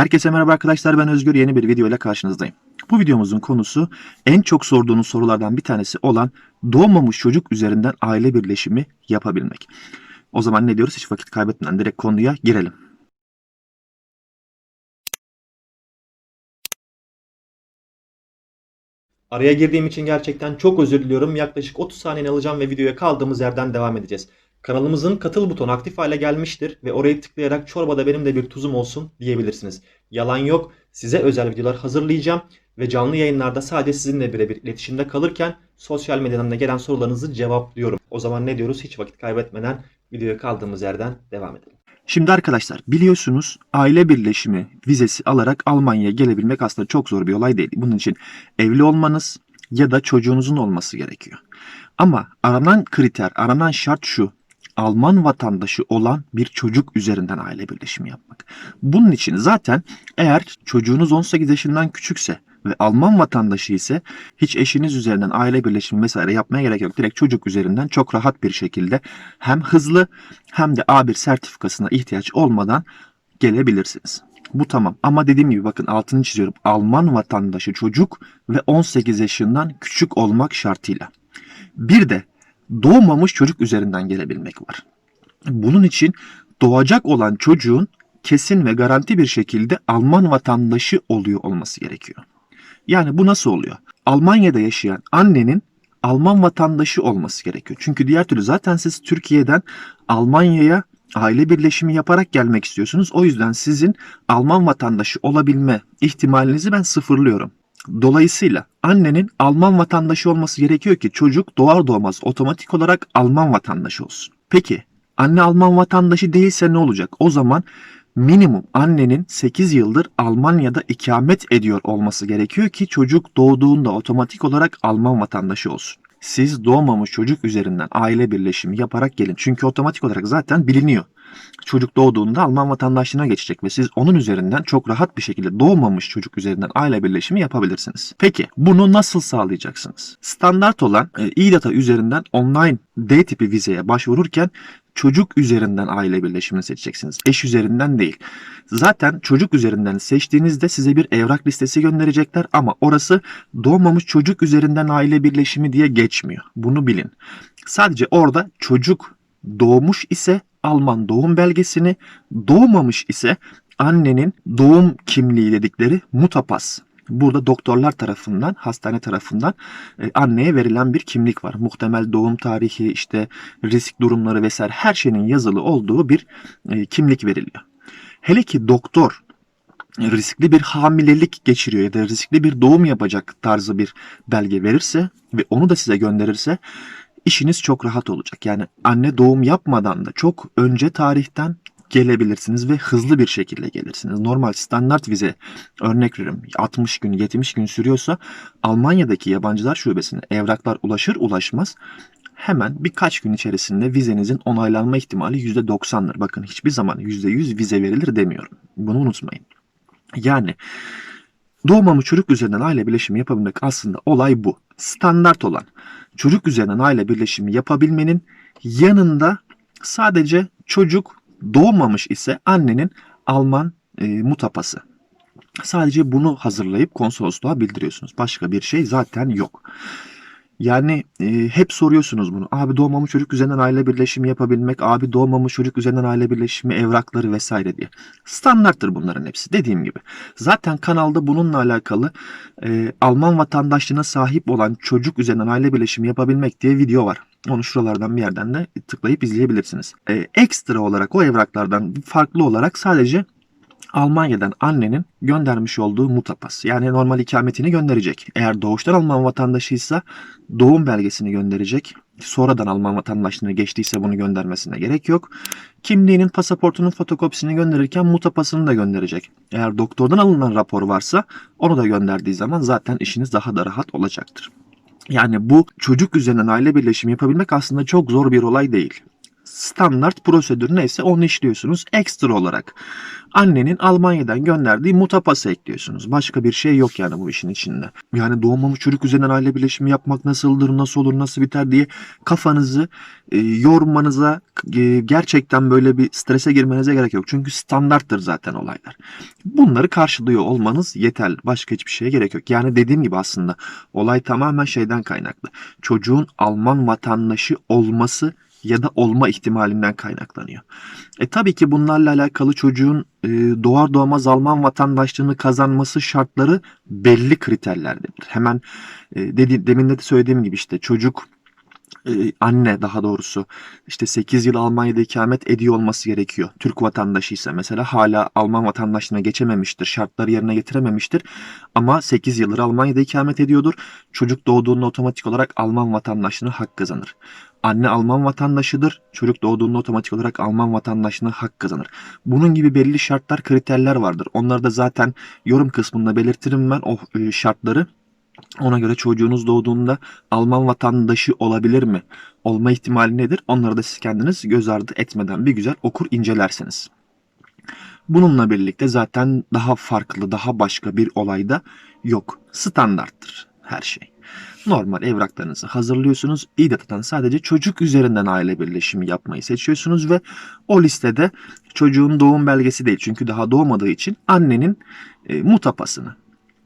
Herkese merhaba arkadaşlar ben Özgür yeni bir video ile karşınızdayım. Bu videomuzun konusu en çok sorduğunuz sorulardan bir tanesi olan doğmamış çocuk üzerinden aile birleşimi yapabilmek. O zaman ne diyoruz hiç vakit kaybetmeden direkt konuya girelim. Araya girdiğim için gerçekten çok özür diliyorum. Yaklaşık 30 saniyeni alacağım ve videoya kaldığımız yerden devam edeceğiz. Kanalımızın katıl butonu aktif hale gelmiştir ve oraya tıklayarak çorbada benim de bir tuzum olsun diyebilirsiniz. Yalan yok. Size özel videolar hazırlayacağım ve canlı yayınlarda sadece sizinle birebir iletişimde kalırken sosyal medyadan da gelen sorularınızı cevaplıyorum. O zaman ne diyoruz? Hiç vakit kaybetmeden videoya kaldığımız yerden devam edelim. Şimdi arkadaşlar biliyorsunuz aile birleşimi vizesi alarak Almanya'ya gelebilmek aslında çok zor bir olay değil. Bunun için evli olmanız ya da çocuğunuzun olması gerekiyor. Ama aranan kriter, aranan şart şu. Alman vatandaşı olan bir çocuk üzerinden aile birleşimi yapmak. Bunun için zaten eğer çocuğunuz 18 yaşından küçükse ve Alman vatandaşı ise hiç eşiniz üzerinden aile birleşimi vesaire yapmaya gerek yok. Direkt çocuk üzerinden çok rahat bir şekilde hem hızlı hem de A1 sertifikasına ihtiyaç olmadan gelebilirsiniz. Bu tamam ama dediğim gibi bakın altını çiziyorum. Alman vatandaşı çocuk ve 18 yaşından küçük olmak şartıyla. Bir de doğmamış çocuk üzerinden gelebilmek var. Bunun için doğacak olan çocuğun kesin ve garanti bir şekilde Alman vatandaşı oluyor olması gerekiyor. Yani bu nasıl oluyor? Almanya'da yaşayan annenin Alman vatandaşı olması gerekiyor. Çünkü diğer türlü zaten siz Türkiye'den Almanya'ya aile birleşimi yaparak gelmek istiyorsunuz. O yüzden sizin Alman vatandaşı olabilme ihtimalinizi ben sıfırlıyorum. Dolayısıyla annenin Alman vatandaşı olması gerekiyor ki çocuk doğar doğmaz otomatik olarak Alman vatandaşı olsun. Peki anne Alman vatandaşı değilse ne olacak? O zaman minimum annenin 8 yıldır Almanya'da ikamet ediyor olması gerekiyor ki çocuk doğduğunda otomatik olarak Alman vatandaşı olsun. Siz doğmamış çocuk üzerinden aile birleşimi yaparak gelin. Çünkü otomatik olarak zaten biliniyor. Çocuk doğduğunda Alman vatandaşlığına geçecek ve siz onun üzerinden çok rahat bir şekilde doğmamış çocuk üzerinden aile birleşimi yapabilirsiniz. Peki bunu nasıl sağlayacaksınız? Standart olan e-data üzerinden online D tipi vizeye başvururken çocuk üzerinden aile birleşimini seçeceksiniz. Eş üzerinden değil. Zaten çocuk üzerinden seçtiğinizde size bir evrak listesi gönderecekler ama orası doğmamış çocuk üzerinden aile birleşimi diye geçmiyor. Bunu bilin. Sadece orada çocuk doğmuş ise Alman doğum belgesini, doğmamış ise annenin doğum kimliği dedikleri mutapas. Burada doktorlar tarafından, hastane tarafından e, anneye verilen bir kimlik var. Muhtemel doğum tarihi, işte risk durumları vesaire her şeyin yazılı olduğu bir e, kimlik veriliyor. Hele ki doktor riskli bir hamilelik geçiriyor ya da riskli bir doğum yapacak tarzı bir belge verirse ve onu da size gönderirse işiniz çok rahat olacak. Yani anne doğum yapmadan da çok önce tarihten gelebilirsiniz ve hızlı bir şekilde gelirsiniz. Normal standart vize örnek veriyorum 60 gün 70 gün sürüyorsa Almanya'daki yabancılar şubesine evraklar ulaşır ulaşmaz hemen birkaç gün içerisinde vizenizin onaylanma ihtimali %90'dır. Bakın hiçbir zaman %100 vize verilir demiyorum. Bunu unutmayın. Yani doğmamış çocuk üzerinden aile birleşimi yapabilmek aslında olay bu. Standart olan çocuk üzerinden aile birleşimi yapabilmenin yanında sadece çocuk doğmamış ise annenin Alman e, mutapası. Sadece bunu hazırlayıp konsolosluğa bildiriyorsunuz. Başka bir şey zaten yok. Yani e, hep soruyorsunuz bunu. Abi doğmamış çocuk üzerinden aile birleşimi yapabilmek, abi doğmamış çocuk üzerinden aile birleşimi evrakları vesaire diye. Standarttır bunların hepsi dediğim gibi. Zaten kanalda bununla alakalı e, Alman vatandaşlığına sahip olan çocuk üzerinden aile birleşimi yapabilmek diye video var. Onu şuralardan bir yerden de tıklayıp izleyebilirsiniz. E, ekstra olarak o evraklardan farklı olarak sadece Almanya'dan annenin göndermiş olduğu mutapas yani normal ikametini gönderecek. Eğer doğuştan Alman vatandaşıysa doğum belgesini gönderecek. Sonradan Alman vatandaşlığına geçtiyse bunu göndermesine gerek yok. Kimliğinin, pasaportunun fotokopisini gönderirken mutapasını da gönderecek. Eğer doktordan alınan rapor varsa onu da gönderdiği zaman zaten işiniz daha da rahat olacaktır. Yani bu çocuk üzerinden aile birleşimi yapabilmek aslında çok zor bir olay değil. Standart prosedür neyse onu işliyorsunuz. Ekstra olarak annenin Almanya'dan gönderdiği mutapası ekliyorsunuz. Başka bir şey yok yani bu işin içinde. Yani doğmamış çocuk üzerinden aile birleşimi yapmak nasıldır, nasıl olur, nasıl biter diye kafanızı e, yormanıza e, gerçekten böyle bir strese girmenize gerek yok. Çünkü standarttır zaten olaylar. Bunları karşılıyor olmanız yeterli. Başka hiçbir şeye gerek yok. Yani dediğim gibi aslında olay tamamen şeyden kaynaklı. Çocuğun Alman vatandaşı olması ya da olma ihtimalinden kaynaklanıyor. E tabii ki bunlarla alakalı çocuğun e, doğar doğmaz Alman vatandaşlığını kazanması şartları belli kriterlerdedir. Hemen e, dedi, demin de söylediğim gibi işte çocuk e, anne daha doğrusu işte 8 yıl Almanya'da ikamet ediyor olması gerekiyor. Türk vatandaşıysa mesela hala Alman vatandaşlığına geçememiştir. Şartları yerine getirememiştir. Ama 8 yıldır Almanya'da ikamet ediyordur. Çocuk doğduğunda otomatik olarak Alman vatandaşlığına hak kazanır. Anne Alman vatandaşıdır. Çocuk doğduğunda otomatik olarak Alman vatandaşlığına hak kazanır. Bunun gibi belli şartlar, kriterler vardır. Onları da zaten yorum kısmında belirtirim ben o e, şartları. Ona göre çocuğunuz doğduğunda Alman vatandaşı olabilir mi? Olma ihtimali nedir? Onları da siz kendiniz göz ardı etmeden bir güzel okur incelersiniz. Bununla birlikte zaten daha farklı, daha başka bir olayda yok. Standarttır her şey. Normal evraklarınızı hazırlıyorsunuz. İDAT'tan sadece çocuk üzerinden aile birleşimi yapmayı seçiyorsunuz ve o listede çocuğun doğum belgesi değil çünkü daha doğmadığı için annenin e, mutapasını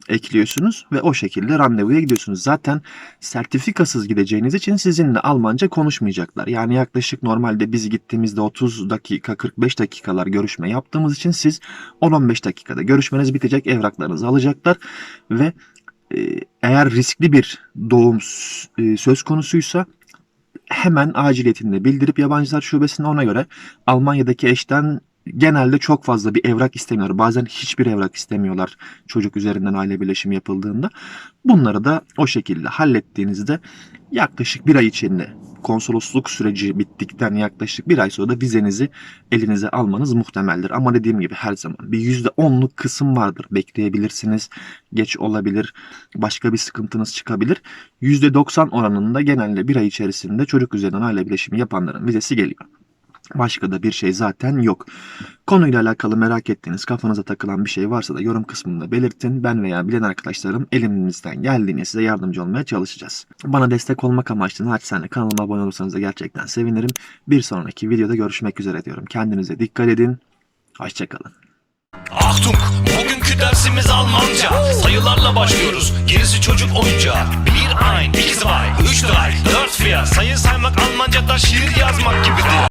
ekliyorsunuz ve o şekilde randevuya gidiyorsunuz. Zaten sertifikasız gideceğiniz için sizinle Almanca konuşmayacaklar. Yani yaklaşık normalde biz gittiğimizde 30 dakika 45 dakikalar görüşme yaptığımız için siz 10-15 dakikada görüşmeniz bitecek evraklarınızı alacaklar ve e, eğer riskli bir doğum e, söz konusuysa hemen aciliyetinde bildirip yabancılar şubesine ona göre Almanya'daki eşten genelde çok fazla bir evrak istemiyorlar. Bazen hiçbir evrak istemiyorlar çocuk üzerinden aile birleşimi yapıldığında. Bunları da o şekilde hallettiğinizde yaklaşık bir ay içinde konsolosluk süreci bittikten yaklaşık bir ay sonra da vizenizi elinize almanız muhtemeldir. Ama dediğim gibi her zaman bir %10'luk kısım vardır. Bekleyebilirsiniz, geç olabilir, başka bir sıkıntınız çıkabilir. %90 oranında genelde bir ay içerisinde çocuk üzerinden aile birleşimi yapanların vizesi geliyor. Başka da bir şey zaten yok. Konuyla alakalı merak ettiğiniz, kafanıza takılan bir şey varsa da yorum kısmında belirtin. Ben veya bilen arkadaşlarım elimizden geldiğince size yardımcı olmaya çalışacağız. Bana destek olmak amaçlı naçizane kanalıma abone olursanız da gerçekten sevinirim. Bir sonraki videoda görüşmek üzere diyorum. Kendinize dikkat edin. Hoşçakalın. Achtung, bugünkü dersimiz Almanca. Sayılarla başlıyoruz, gerisi çocuk oyuncağı. 1, 1, 2, 2, 3, 4, 4, 4. Sayı saymak Almanca'da şiir yazmak gibidir.